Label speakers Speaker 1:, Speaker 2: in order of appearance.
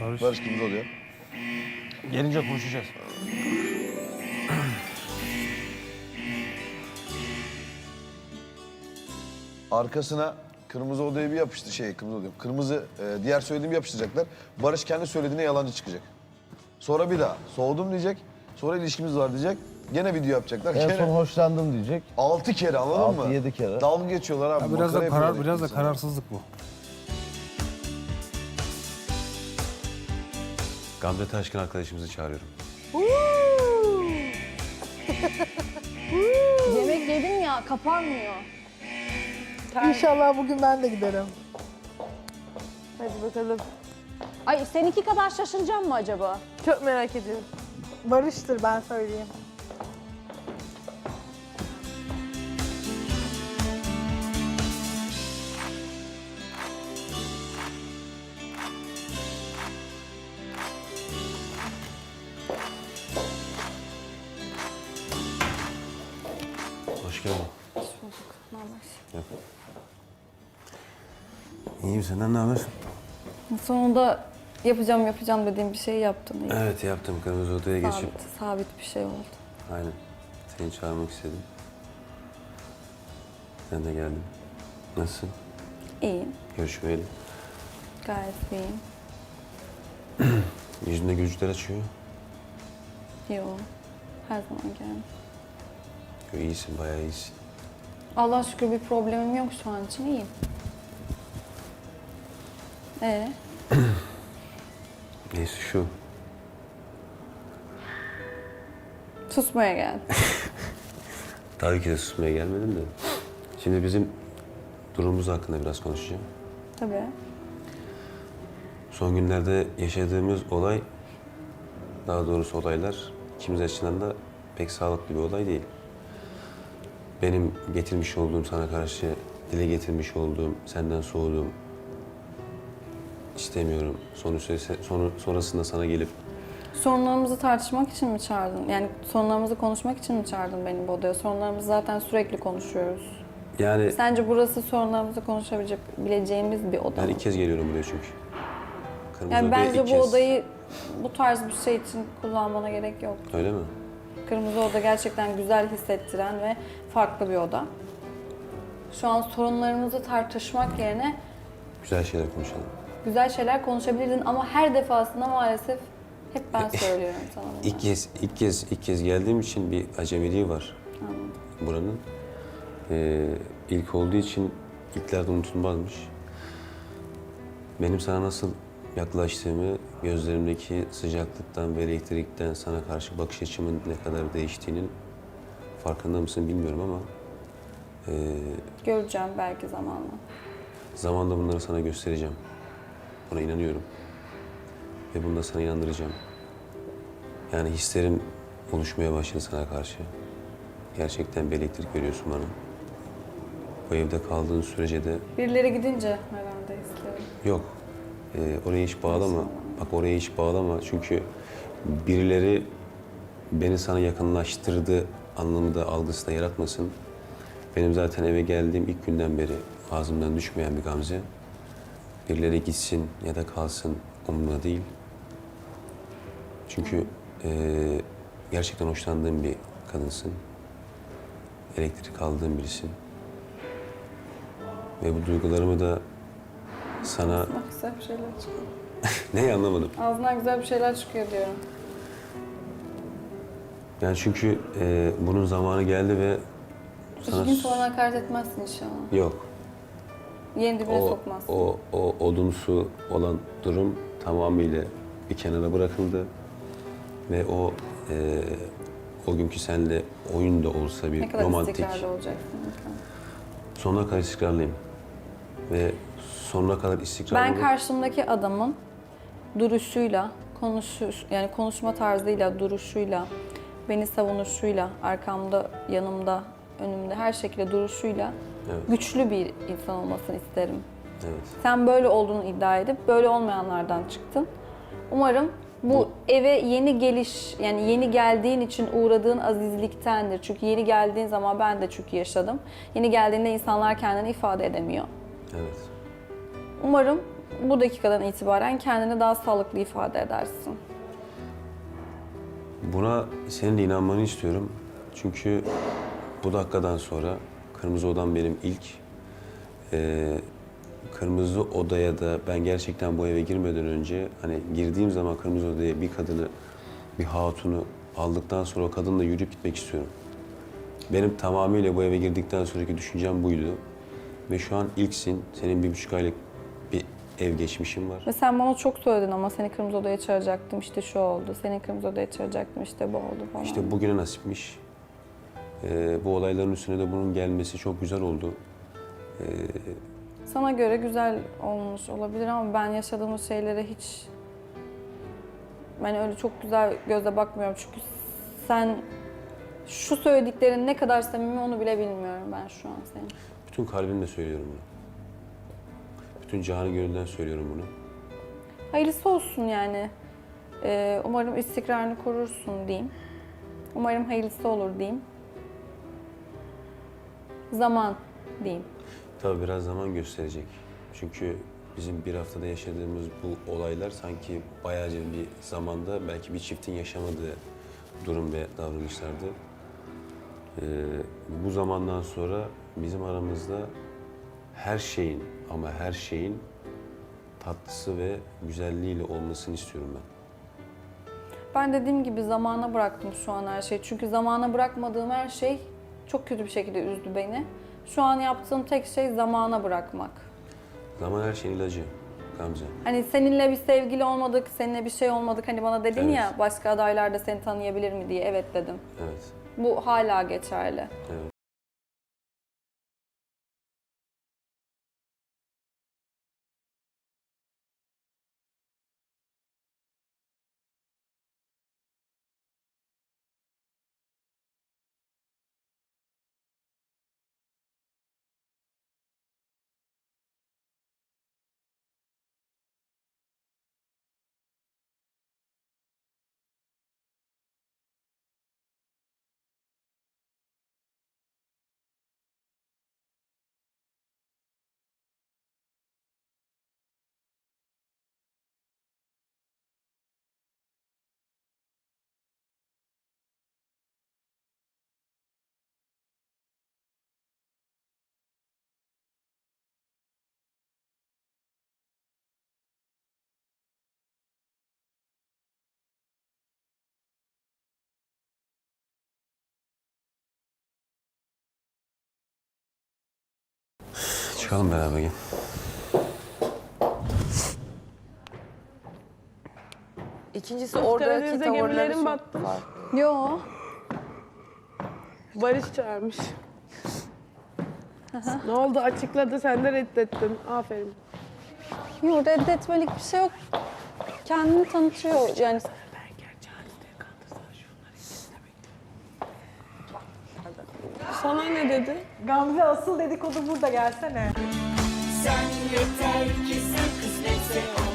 Speaker 1: Barış.
Speaker 2: Barış kimde oluyor?
Speaker 1: Gelince konuşacağız.
Speaker 2: Arkasına kırmızı odayı bir yapıştı şey kırmızı odayı. Kırmızı e, diğer söylediğimi yapıştıracaklar. Barış kendi söylediğine yalancı çıkacak. Sonra bir daha soğudum diyecek. Sonra ilişkimiz var diyecek. Gene video yapacaklar.
Speaker 3: En
Speaker 2: Gene
Speaker 3: son hoşlandım diyecek.
Speaker 2: altı kere anladın
Speaker 3: Altı,
Speaker 2: mı?
Speaker 3: yedi kere.
Speaker 2: Dalga geçiyorlar abi.
Speaker 1: Ya biraz da karar, biraz da kararsızlık bu.
Speaker 4: Gamze Taşkın arkadaşımızı çağırıyorum.
Speaker 5: Yemek yedim ya kapanmıyor.
Speaker 6: İnşallah bugün ben de giderim.
Speaker 5: Hadi bakalım. Ay seninki kadar şaşıracağım mı acaba?
Speaker 6: Çok merak ediyorum. Barış'tır ben söyleyeyim.
Speaker 4: Hoş geldin.
Speaker 5: Hoş bulduk. Ne haber?
Speaker 4: Gel. İyiyim senden ne haber?
Speaker 5: Sonunda yapacağım yapacağım dediğim bir şeyi yaptın. İyi.
Speaker 4: Evet yaptım. Kırmızı odaya geçip.
Speaker 5: Sabit, sabit bir şey oldu.
Speaker 4: Aynen. Seni çağırmak istedim. Sen de geldin. Nasılsın?
Speaker 5: İyiyim.
Speaker 4: Görüşmeyeli.
Speaker 5: Gayet iyiyim.
Speaker 4: Yüzünde gülücükler açıyor.
Speaker 5: Yo. Her zaman geldim.
Speaker 4: Yo, iyisin, bayağı iyisin.
Speaker 5: Allah şükür bir problemim yok şu an için iyiyim. Ee,
Speaker 4: Neyse şu.
Speaker 5: susmaya geldim.
Speaker 4: Tabii ki de susmaya gelmedim de. Şimdi bizim durumumuz hakkında biraz konuşacağım.
Speaker 5: Tabii.
Speaker 4: Son günlerde yaşadığımız olay, daha doğrusu olaylar ikimiz açısından da pek sağlıklı bir olay değil. Benim getirmiş olduğum sana karşı dile getirmiş olduğum, senden soğuduğum istemiyorum. Sonu sonu, sonrasında sana gelip
Speaker 5: Sorunlarımızı tartışmak için mi çağırdın? Yani sorunlarımızı konuşmak için mi çağırdın beni bu odaya? Sorunlarımızı zaten sürekli konuşuyoruz.
Speaker 4: yani
Speaker 5: Sence burası sorunlarımızı konuşabilecek bileceğimiz bir oda
Speaker 4: ben
Speaker 5: mı?
Speaker 4: ilk kez geliyorum buraya çünkü. Kırmızı
Speaker 5: Yani
Speaker 4: odaya
Speaker 5: bence
Speaker 4: ilk
Speaker 5: bu
Speaker 4: kez.
Speaker 5: odayı bu tarz bir şey için kullanmana gerek yok.
Speaker 4: Öyle mi?
Speaker 5: Kırmızı oda gerçekten güzel hissettiren ve farklı bir oda. Şu an sorunlarımızı tartışmak yerine
Speaker 4: Güzel şeyler konuşalım.
Speaker 5: güzel şeyler konuşabilirdin ama her defasında maalesef hep ben söylüyorum sana bunu.
Speaker 4: İlk kez, ilk kez, ilk kez geldiğim için bir acemiliği var buranın. Ee, ilk olduğu için ilklerde unutulmazmış. Benim sana nasıl yaklaştığımı, gözlerimdeki sıcaklıktan ve elektrikten sana karşı bakış açımın ne kadar değiştiğinin farkında mısın bilmiyorum ama ee,
Speaker 5: Göreceğim belki zamanla.
Speaker 4: zamanla bunları sana göstereceğim. Buna inanıyorum. Ve bunu da sana inandıracağım. Yani hislerim oluşmaya başladı sana karşı. Gerçekten bir elektrik veriyorsun bana. Bu evde kaldığın sürece de
Speaker 5: Birileri gidince herhalde isterim.
Speaker 4: yok. Ee, oraya hiç bağlama. Bak oraya hiç bağlama. Çünkü birileri beni sana yakınlaştırdı anlamı da algısı da yaratmasın. Benim zaten eve geldiğim ilk günden beri ağzımdan düşmeyen bir Gamze. Birileri gitsin ya da kalsın umurumda değil. Çünkü eee, gerçekten hoşlandığım bir kadınsın. Elektrik aldığım birisin. Ve bu duygularımı da sana...
Speaker 5: Bak güzel bir şeyler çıkıyor.
Speaker 4: Neyi anlamadım.
Speaker 5: Ağzından güzel bir şeyler çıkıyor diyorum.
Speaker 4: Yani çünkü eee, bunun zamanı geldi ve
Speaker 5: İki
Speaker 4: sana...
Speaker 5: gün sonra hakaret etmezsin inşallah.
Speaker 4: Yok.
Speaker 5: Yeni dibine
Speaker 4: O,
Speaker 5: sokmazsın.
Speaker 4: o, o odunsu olan durum tamamıyla bir kenara bırakıldı. Ve o eee, o günkü seninle oyun da olsa bir
Speaker 5: ne kadar
Speaker 4: romantik.
Speaker 5: istikrarlı olacaksın.
Speaker 4: Sonuna kadar istikrarlıyım. Ve sonuna kadar istikrarlı
Speaker 5: Ben karşımdaki adamın duruşuyla, konuşuş, yani konuşma tarzıyla, duruşuyla, beni savunuşuyla, arkamda, yanımda, önümde her şekilde duruşuyla
Speaker 4: Evet.
Speaker 5: güçlü bir insan olmasını isterim.
Speaker 4: Evet.
Speaker 5: Sen böyle olduğunu iddia edip böyle olmayanlardan çıktın. Umarım bu, eve yeni geliş, yani yeni geldiğin için uğradığın azizliktendir. Çünkü yeni geldiğin zaman ben de çünkü yaşadım. Yeni geldiğinde insanlar kendini ifade edemiyor.
Speaker 4: Evet.
Speaker 5: Umarım bu dakikadan itibaren kendini daha sağlıklı ifade edersin.
Speaker 4: Buna senin de inanmanı istiyorum. Çünkü bu dakikadan sonra Kırmızı Odam benim ilk. Ee, Kırmızı Odaya da ben gerçekten bu eve girmeden önce hani girdiğim zaman Kırmızı Odaya bir kadını, bir hatunu aldıktan sonra o kadınla yürüyüp gitmek istiyorum. Benim tamamıyla bu eve girdikten sonraki düşüncem buydu. Ve şu an ilksin. Senin bir buçuk aylık bir ev geçmişin var.
Speaker 5: Ve sen bana çok söyledin ama seni kırmızı odaya çağıracaktım işte şu oldu. Seni kırmızı odaya çağıracaktım işte bu oldu falan.
Speaker 4: İşte bugüne nasipmiş. Ee, bu olayların üstüne de bunun gelmesi çok güzel oldu.
Speaker 5: Sana göre güzel olmuş olabilir ama ben yaşadığımız şeylere hiç... Ben öyle çok güzel gözle bakmıyorum çünkü sen şu söylediklerin ne kadar samimi onu bile bilmiyorum ben şu an senin.
Speaker 4: Bütün kalbimle söylüyorum bunu. Bütün canı gönülden söylüyorum bunu.
Speaker 5: Hayırlısı olsun yani. Ee, umarım istikrarını korursun diyeyim. Umarım hayırlısı olur diyeyim. Zaman diyeyim.
Speaker 4: Tabii biraz zaman gösterecek. Çünkü bizim bir haftada yaşadığımız bu olaylar sanki bayağıca bir zamanda belki bir çiftin yaşamadığı durum ve davranışlardı. Ee, bu zamandan sonra bizim aramızda her şeyin ama her şeyin tatlısı ve güzelliğiyle olmasını istiyorum ben.
Speaker 5: Ben dediğim gibi zamana bıraktım şu an her şeyi. Çünkü zamana bırakmadığım her şey çok kötü bir şekilde üzdü beni. Şu an yaptığım tek şey zamana bırakmak.
Speaker 4: Zaman her şeyin ilacı Gamze.
Speaker 5: Hani seninle bir sevgili olmadık, seninle bir şey olmadık. Hani bana dedin
Speaker 4: Evet.
Speaker 5: ya başka adaylar da seni tanıyabilir mi diye. Evet dedim.
Speaker 4: Evet,
Speaker 5: Bu hala geçerli.
Speaker 4: evet. Çıkalım beraber gel.
Speaker 3: İkincisi oradaki
Speaker 7: Karadeniz'de
Speaker 3: tavırları
Speaker 7: battı.
Speaker 3: var.
Speaker 5: Yo.
Speaker 7: Barış çağırmış. ne oldu açıkladı sen de reddettin. Aferin.
Speaker 5: Yo reddetmelik bir şey yok. Kendini tanıtıyor yani.
Speaker 7: Sana ne dedi?
Speaker 6: Gamze asıl dedikodu burada gelsene.
Speaker 8: Sen yeter ki sen kısmetse ol